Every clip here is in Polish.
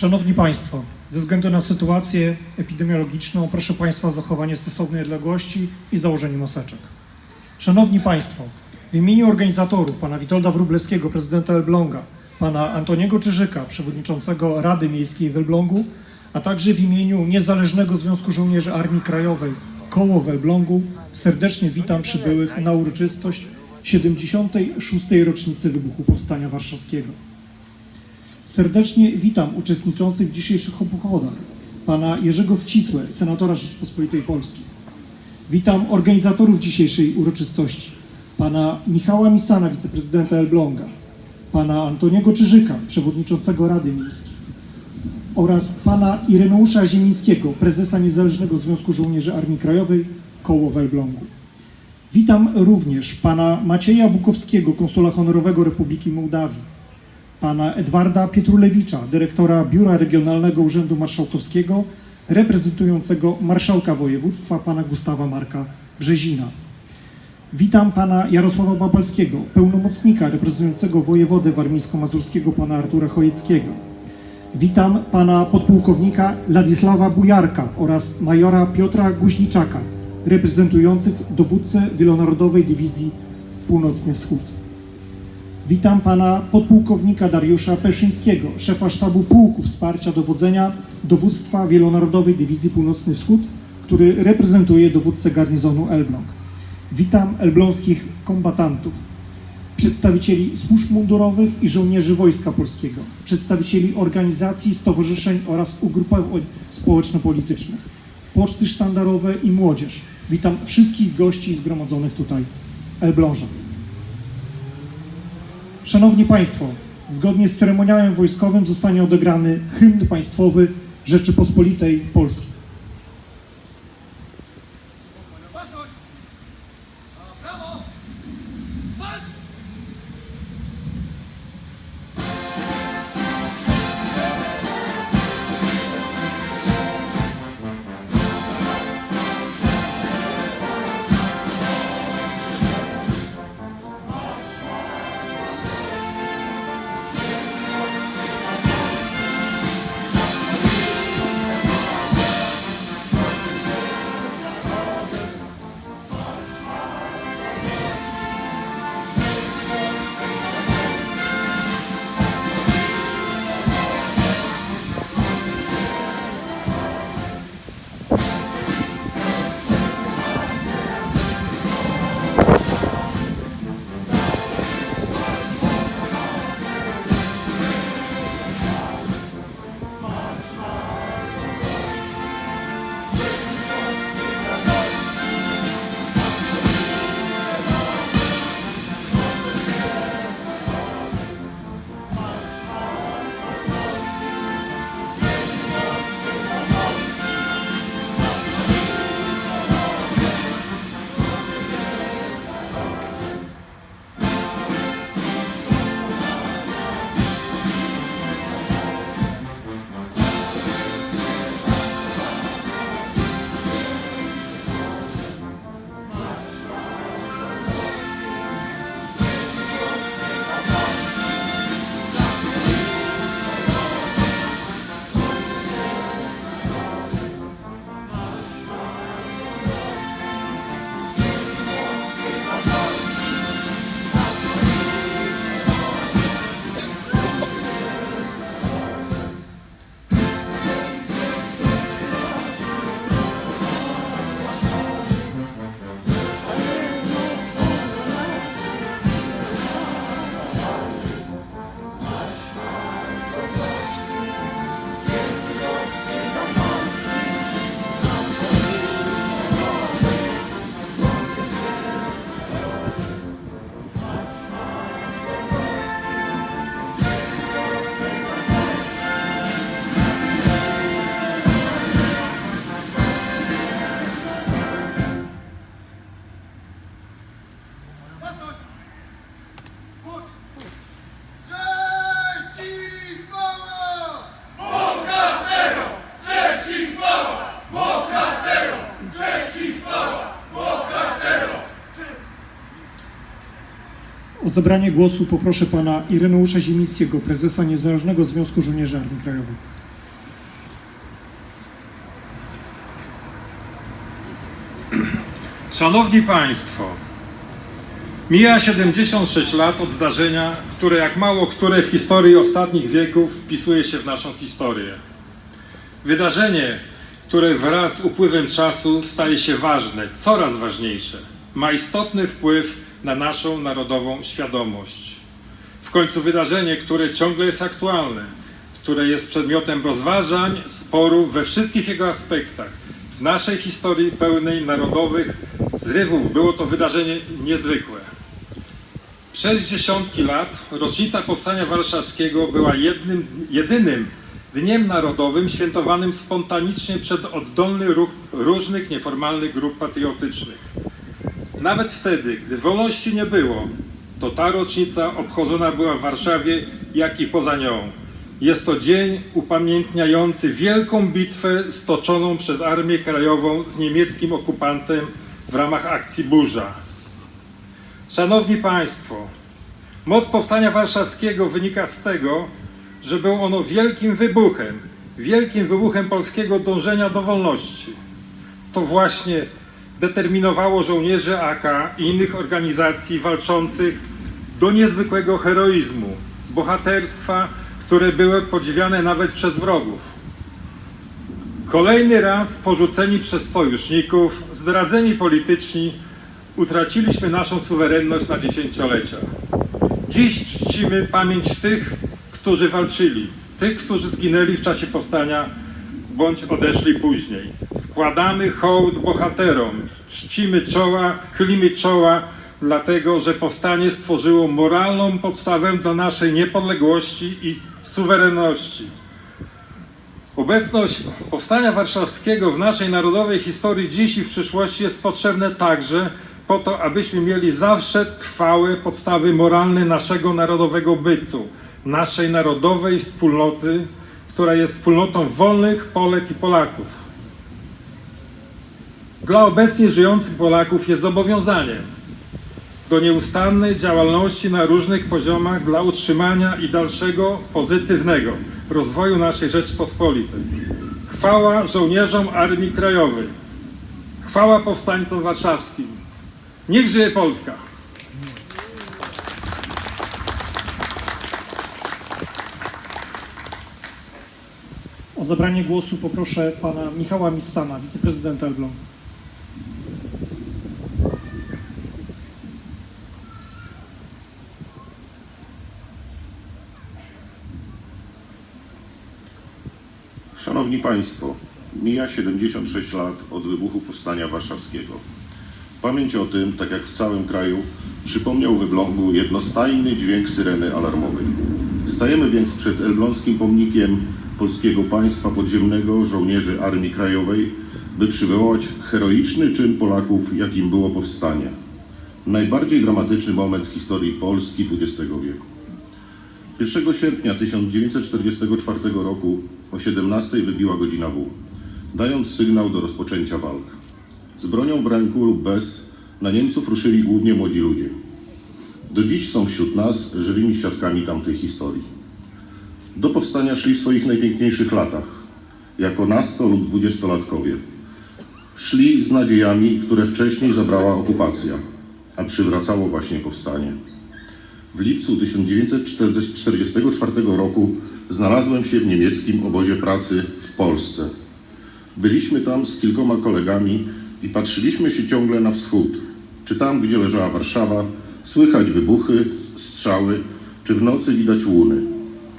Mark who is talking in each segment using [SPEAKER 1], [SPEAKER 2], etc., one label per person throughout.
[SPEAKER 1] Szanowni Państwo, ze względu na sytuację epidemiologiczną proszę Państwa o zachowanie stosownej odległości i założenie maseczek. Szanowni Państwo, w imieniu organizatorów, pana Witolda Wróblewskiego, prezydenta Elbląga, pana Antoniego Czyżyka, przewodniczącego Rady Miejskiej w Elblągu, a także w imieniu Niezależnego Związku Żołnierzy Armii Krajowej Koło w Elblągu serdecznie witam przybyłych na uroczystość 76. rocznicy wybuchu Powstania Warszawskiego. Serdecznie witam uczestniczących w dzisiejszych obchodach pana Jerzego Wcisłe, senatora Rzeczypospolitej Polskiej. Witam organizatorów dzisiejszej uroczystości, pana Michała Misana, wiceprezydenta Elbląga, pana Antoniego Czyżyka, przewodniczącego Rady Miejskiej oraz pana Ireneusza Ziemińskiego, prezesa Niezależnego Związku Żołnierzy Armii Krajowej Koło w Elblągu. Witam również pana Macieja Bukowskiego, konsula honorowego Republiki Mołdawii, pana Edwarda Pietrulewicza, dyrektora Biura Regionalnego Urzędu Marszałkowskiego, reprezentującego marszałka województwa, pana Gustawa Marka Brzezina. Witam pana Jarosława Babalskiego, pełnomocnika reprezentującego wojewodę warmińsko-mazurskiego, pana Artura Chojeckiego. Witam pana podpułkownika Ladisława Bujarka oraz majora Piotra Guźniczaka, reprezentujących dowódcę Wielonarodowej Dywizji Północny Wschód. Witam pana podpułkownika Dariusza Peszyńskiego, szefa sztabu pułku wsparcia dowodzenia dowództwa Wielonarodowej Dywizji Północny Wschód, który reprezentuje dowódcę garnizonu Elbląg. Witam elbląskich kombatantów, przedstawicieli służb mundurowych i żołnierzy Wojska Polskiego, przedstawicieli organizacji, stowarzyszeń oraz ugrupowań społeczno-politycznych, poczty sztandarowe i młodzież. Witam wszystkich gości zgromadzonych tutaj Elbląża. Szanowni Państwo, zgodnie z ceremoniałem wojskowym zostanie odegrany hymn państwowy Rzeczypospolitej Polskiej. Zabranie głosu poproszę pana Ireneusza Ziemińskiego, prezesa Niezależnego Związku Żołnierzy Armii Krajowej.
[SPEAKER 2] Szanowni Państwo, mija 76 lat od zdarzenia, które jak mało które w historii ostatnich wieków wpisuje się w naszą historię. Wydarzenie, które wraz z upływem czasu staje się ważne, coraz ważniejsze, ma istotny wpływ na naszą narodową świadomość. W końcu wydarzenie, które ciągle jest aktualne, które jest przedmiotem rozważań, sporów we wszystkich jego aspektach. W naszej historii pełnej narodowych zrywów było to wydarzenie niezwykłe. Przez dziesiątki lat rocznica Powstania Warszawskiego była jednym, jedynym dniem narodowym świętowanym spontanicznie przez oddolny ruch różnych nieformalnych grup patriotycznych. Nawet wtedy, gdy wolności nie było, to ta rocznica obchodzona była w Warszawie, jak i poza nią. Jest to dzień upamiętniający wielką bitwę stoczoną przez Armię Krajową z niemieckim okupantem w ramach akcji Burza. Szanowni Państwo, moc Powstania Warszawskiego wynika z tego, że było ono wielkim wybuchem, wielkim wybuchem polskiego dążenia do wolności. To właśnie determinowało żołnierzy AK i innych organizacji walczących do niezwykłego heroizmu, bohaterstwa, które były podziwiane nawet przez wrogów. Kolejny raz porzuceni przez sojuszników, zdradzeni polityczni, utraciliśmy naszą suwerenność na dziesięciolecia. Dziś czcimy pamięć tych, którzy walczyli, tych, którzy zginęli w czasie powstania bądź odeszli później. Składamy hołd bohaterom, czcimy czoła, chylimy czoła, dlatego że powstanie stworzyło moralną podstawę dla naszej niepodległości i suwerenności. Obecność Powstania Warszawskiego w naszej narodowej historii dziś i w przyszłości jest potrzebne także po to, abyśmy mieli zawsze trwałe podstawy moralne naszego narodowego bytu, naszej narodowej wspólnoty, która jest wspólnotą wolnych Polek i Polaków. Dla obecnie żyjących Polaków jest zobowiązaniem do nieustannej działalności na różnych poziomach dla utrzymania i dalszego pozytywnego rozwoju naszej Rzeczpospolitej. Chwała żołnierzom Armii Krajowej. Chwała powstańcom warszawskim. Niech żyje Polska!
[SPEAKER 1] O zabranie głosu poproszę pana Michała Missana, wiceprezydenta Elbląga.
[SPEAKER 3] Szanowni Państwo, mija 76 lat od wybuchu Powstania Warszawskiego. Pamięć o tym, tak jak w całym kraju, przypomniał w Elblągu jednostajny dźwięk syreny alarmowej. Stajemy więc przed elbląskim pomnikiem polskiego państwa podziemnego żołnierzy Armii Krajowej, by przywołać heroiczny czyn Polaków, jakim było powstanie. Najbardziej dramatyczny moment historii Polski XX wieku. 1 sierpnia 1944 roku o 17 wybiła godzina W, dając sygnał do rozpoczęcia walk. Z bronią w ręku lub bez na Niemców ruszyli głównie młodzi ludzie. Do dziś są wśród nas żywymi świadkami tamtej historii. Do powstania szli w swoich najpiękniejszych latach, jako nasto lub dwudziestolatkowie. Szli z nadziejami, które wcześniej zabrała okupacja, a przywracało właśnie powstanie. W lipcu 1944 roku znalazłem się w niemieckim obozie pracy w Polsce. Byliśmy tam z kilkoma kolegami i patrzyliśmy się ciągle na wschód. Czy tam, gdzie leżała Warszawa, słychać wybuchy, strzały, czy w nocy widać łuny.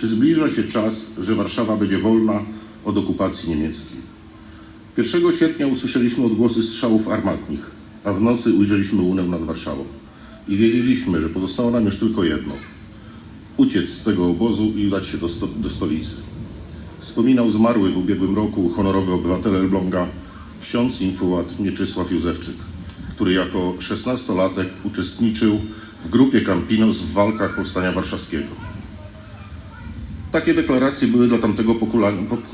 [SPEAKER 3] Czy zbliża się czas, że Warszawa będzie wolna od okupacji niemieckiej. 1 sierpnia usłyszeliśmy odgłosy strzałów armatnich, a w nocy ujrzeliśmy łunę nad Warszawą. I wiedzieliśmy, że pozostało nam już tylko jedno. Uciec z tego obozu i udać się do, sto, do stolicy. Wspominał zmarły w ubiegłym roku honorowy obywatel Elbląga, ksiądz infułat Mieczysław Józefczyk, który jako 16-latek uczestniczył w grupie Campinos w walkach Powstania Warszawskiego. Takie deklaracje były dla tamtego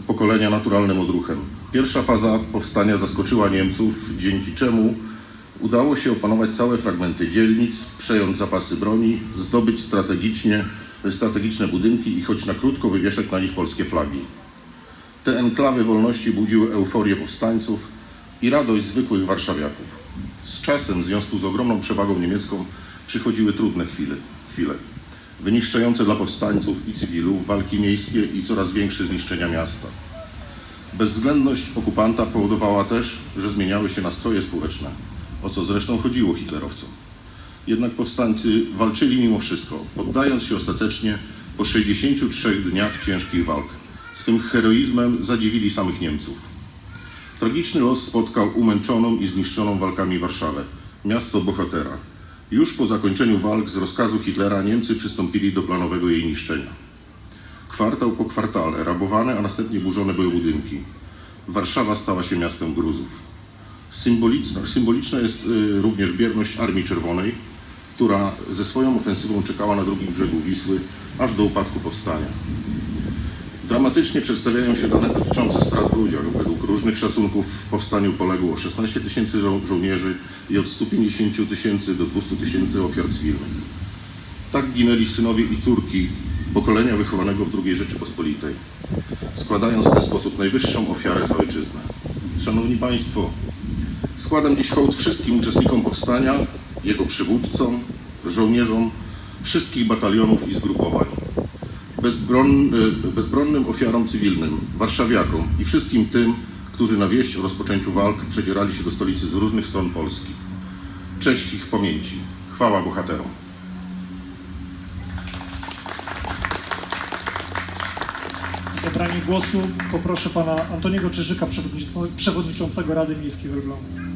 [SPEAKER 3] pokolenia naturalnym odruchem. Pierwsza faza powstania zaskoczyła Niemców, dzięki czemu udało się opanować całe fragmenty dzielnic, przejąć zapasy broni, zdobyć strategicznie, strategiczne budynki i choć na krótko wywieszać na nich polskie flagi. Te enklawy wolności budziły euforię powstańców, i radość zwykłych warszawiaków. Z czasem, w związku z ogromną przewagą niemiecką, przychodziły trudne chwile. chwile wyniszczające dla powstańców i cywilów walki miejskie i coraz większe zniszczenia miasta. Bezwzględność okupanta powodowała też, że zmieniały się nastroje społeczne, o co zresztą chodziło hitlerowcom. Jednak powstańcy walczyli mimo wszystko, poddając się ostatecznie po 63 dniach ciężkich walk. Swym heroizmem zadziwili samych Niemców. Tragiczny los spotkał umęczoną i zniszczoną walkami Warszawę, miasto bohatera. Już po zakończeniu walk z rozkazu Hitlera Niemcy przystąpili do planowego jej niszczenia. Kwartał po kwartale rabowane, a następnie burzone były budynki. Warszawa stała się miastem gruzów. Symboliczna, symboliczna jest y, również bierność Armii Czerwonej, która ze swoją ofensywą czekała na drugim brzegu Wisły aż do upadku powstania. Dramatycznie przedstawiają się dane dotyczące strat w ludziach. Według różnych szacunków w powstaniu poległo 16 tysięcy żo- żołnierzy i od 150 tysięcy do 200 tysięcy ofiar cywilnych. Tak ginęli synowie i córki pokolenia wychowanego w II Rzeczypospolitej, składając w ten sposób najwyższą ofiarę za ojczyznę. Szanowni Państwo, składam dziś hołd wszystkim uczestnikom powstania, jego przywódcom, żołnierzom wszystkich batalionów i zgrupowań, y, bezbronnym ofiarom cywilnym, warszawiakom i wszystkim tym, którzy na wieść o rozpoczęciu walk przedzierali się do stolicy z różnych stron Polski. Cześć ich pamięci. Chwała bohaterom.
[SPEAKER 1] Zabranie głosu poproszę pana Antoniego Czyżyka, przewodniczącego Rady Miejskiej w Elblągu.